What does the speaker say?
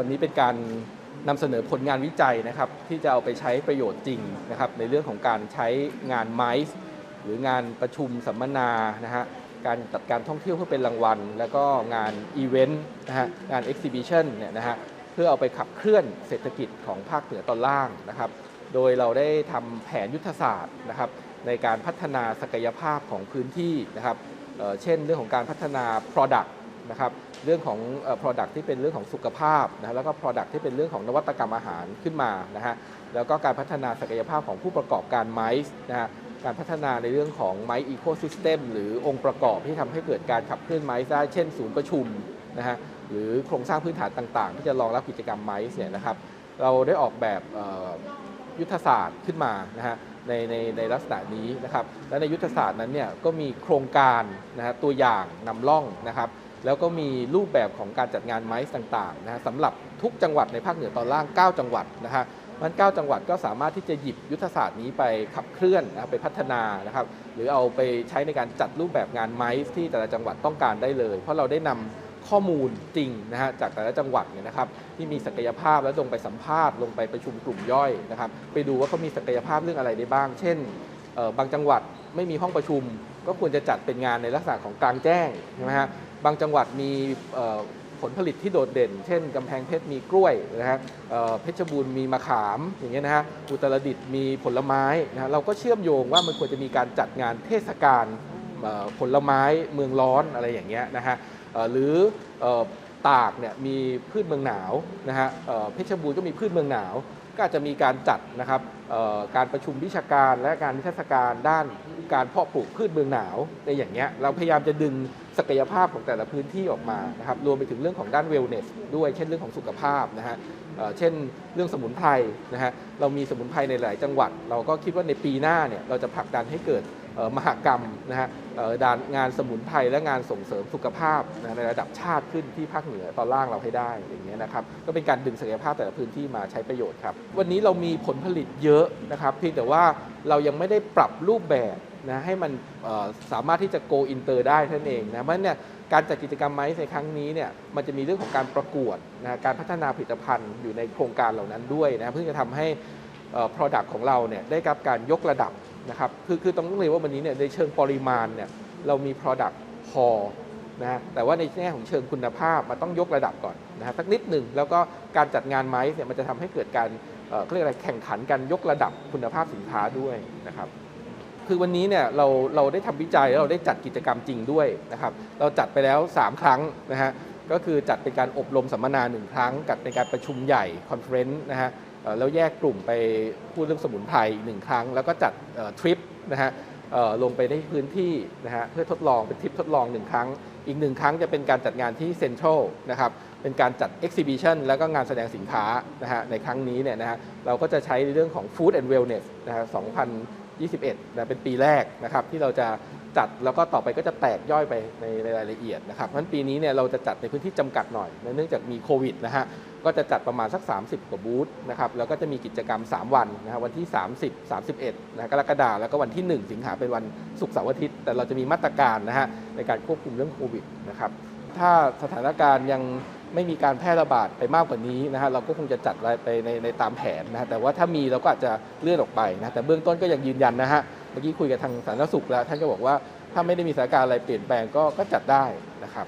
วันนี้เป็นการนำเสนอผลงานวิจัยนะครับ ที่จะเอาไปใช้ประโยชน์จริงนะครับ ในเรื่องของการใช้งานไมซ์หรืองานประชุมสัมมนานะฮะการจัดการท่องเที่ยวเพื่อเป็นรางวัล แล้วก็งานอีเวนต์นะฮะงานเอ็กซิบิชันเนี่ยนะฮะเพื่อเอาไปขับเคลื่อนเศรษฐกิจของภาคเหนือตอนล่างนะครับ โดยเราได้ทำแผนยุทธศาสตร์นะครับ ในการพัฒนาศักยภาพของพื้นที่นะครับเเช่นเรื่องของการพัฒนา Product นะครับ เรื่องของ product ที่เป็นเรื่องของสุขภาพนะแล้วก็ product ที่เป็นเรื่องของนวัตกรรมอาหารขึ้นมานะฮะแล้วก็การพัฒนาศักยภาพของผู้ประกอบการไม้นะฮะการพัฒนาในเรื่องของไม้อีโคซิสเต็มหรือองค์ประกอบที่ทำให้เกิดการขับเคลื่อนไม้ได้เช่นศูนย์ประชุมนะฮะหรือโครงสร้างพื้นฐานต่างๆ ที่จะรองรับกิจกรรมไม้เนี่ยนะครับเราได้ออกแบบยุทธศาสตร์ขึ้นมานะฮะในในในลักษณะนี้นะครับและในยุทธศาสตร์นั้นเนี่ยก็มีโครงการนะฮะตัวอย่างนำร่องนะครับ แล้วก็มีรูปแบบของการจัดงานไม้ต่างๆนะฮะสำหรับทุกจังหวัดในภาคเหนือตอนล่าง 9 จังหวัดนะฮะมัน 9 จังหวัดก็สามารถที่จะหยิบยุทธศาสตร์นี้ไปขับเคลื่อนนะครับไปพัฒนานะครับหรือเอาไปใช้ในการจัดรูปแบบงานไม้ที่แต่ละจังหวัดต้องการได้เลย เพราะเราได้นำข้อมูลจริงนะฮะจากแต่ละจังหวัดเนี่ยนะครับที่มีศักยภาพแล้วลงไปสัมภาษณ์ลงไปประชุมกลุ่มย่อยนะครับไปดูว่าเขามีศักยภาพเรื่องอะไรได้บ้าง เช่นบางจังหวัดไม่มีห้องประชุม ก็ควรจะจัดเป็นงานในลักษณะของกลางแจ้งใช่ไหมฮะบางจังหวัดมีผลผลิตที่โดดเด่น เช่นกำแพงเพชรมีกล้วยนะฮะเอ่อเพชรบูรณ์มีมะขามอย่างเงี้ยนะฮะอุตรดิตถ์มีผลไม้นะฮะเราก็เชื่อมโยงว่ามันควรจะมีการจัดงานเทศกาลผลไม้เมืองร้อนอะไรอย่างเงี้ยนะฮะหรืออตากเนี่ยมีพืชเมืองหนาวนะฮะเพชรบูรณ์ก็มีพืชเมืองหนาว ก็อาจจะมีการจัดนะครับการประชุมวิชาการและการนิทรรศการด้านการเพาะปลูกพืชเมืองหนาวในอย่างเงี้ยเราพยายามจะดึงศักยภาพของแต่ละพื้นที่ออกมานะครับรวมไปถึงเรื่องของด้านเวลเนสด้วยเช่นเรื่องของสุขภาพนะฮะเช่นเรื่องสมุนไพรนะฮะเรามีสมุนไพรในหลายจังหวัด เราก็คิดว่าในปีหน้าเนี่ยเราจะผลักดันให้เกิด มหกรรมนะฮะดานงานสมุนไพรและงานส่งเสริมสุขภาพนะในระดับชาติขึ้นที่ภาคเหนือตอนล่างเราให้ได้อย่างเงี้ยนะครับก็เป็นการดึงศักยภาพแต่ละพื้นที่มาใช้ประโยชน์ครับวันนี้เรามีผลผลิตเยอะนะครับเพียงแต่ว่าเรายังไม่ได้ปรับรูปแบบนะให้มันสามารถที่จะ go inter ได้ท่านเองนะเพราะเนี่ยการจัดกิจกรรมไม้ในครั้งนี้เนี่ยมันจะมีเรื่องของการประกวดนะการพัฒนาผลิตภัณฑ์อยู่ในโครงการเหล่านั้นด้วยนะเพื่อจะทำให้ product ของเราเนี่ยได้รับการยกระดับ นะครับคือคือต้องเรียนว่าวันนี้เนี่ยในเชิงปริมาณเนี่ยเรามี product พอนะแต่ว่าในแง่ของเชิงคุณภาพมันต้องยกระดับก่อนนะฮะสักนิดหนึ่งแล้วก็การจัดงานไม้เนี่ยมันจะทำให้เกิดการเขาเรียกอะไรแข่งขันกันยกระดับคุณภาพสินค้าด้วยนะครับคือวันนี้เนี่ยเราเราได้ทำวิจัยแล้วเราได้จัดกิจกรรมจริงด้วยนะครับเราจัดไปแล้ว 3 ครั้งนะฮะก็คือจัดเป็นการอบรมสัมมนาหนึ่งครั้งกับเป็นการประชุมใหญ่คอนเฟรนซ์นะฮะ แล้วแยกกลุ่มไปพูดเรื่องสมุนไพรอีกหนึ่งครั้ง แล้วก็จัดทริปนะฮะลงไปในพื้นที่นะฮะเพื่อทดลองเป็นทริปทดลองหนึ่งครั้ง อีกหนึ่งครั้งจะเป็นการจัดงานที่เซ็นทรัลนะครับเป็นการจัด Exhibition แล้วก็งานแสดงสินค้านะฮะในครั้งนี้เนี่ยนะฮะเราก็จะใช้เรื่องของ Food and Wellness นะฮะ2021นะเป็นปีแรกนะครับที่เราจะ จัดแล้วก็ต่อไปก็จะแตกย่อยไปในรายละเอียดนะครับเพราะฉะนั้นปีนี้เนี่ยเราจะจัดในพื้นที่จำกัดหน่อย เนื่องจากมีโควิดนะฮะก็จะจัดประมาณสัก 30 กว่าบูธนะครับแล้วก็จะมีกิจกรรม 3 วันนะครับวันที่ 30 31นะกรกฎาคมแล้วก็วันที่ 1 สิงหาเป็นวันศุกร์เสาร์อาทิตย์แต่เราจะมีมาตรการนะฮะในการควบคุมเรื่องโควิดนะครับถ้าสถานการณ์ยังไม่มีการแพร่ระบาดไปมากกว่านี้นะฮะเราก็คงจะจัดไปในในตามแผนนะฮะแต่ว่าถ้ามีเราก็อาจจะเลื่อนออกไปนะแต่เบื้องต้นก็ยังยืนยันนะฮะ มื่อกี้คุยกับทางสาธารณสุขแล้ว ท่านก็บอกว่าถ้าไม่ได้มีสถานการณ์อะไรเปลี่ยนแปลงก็ก็จัดได้นะครับ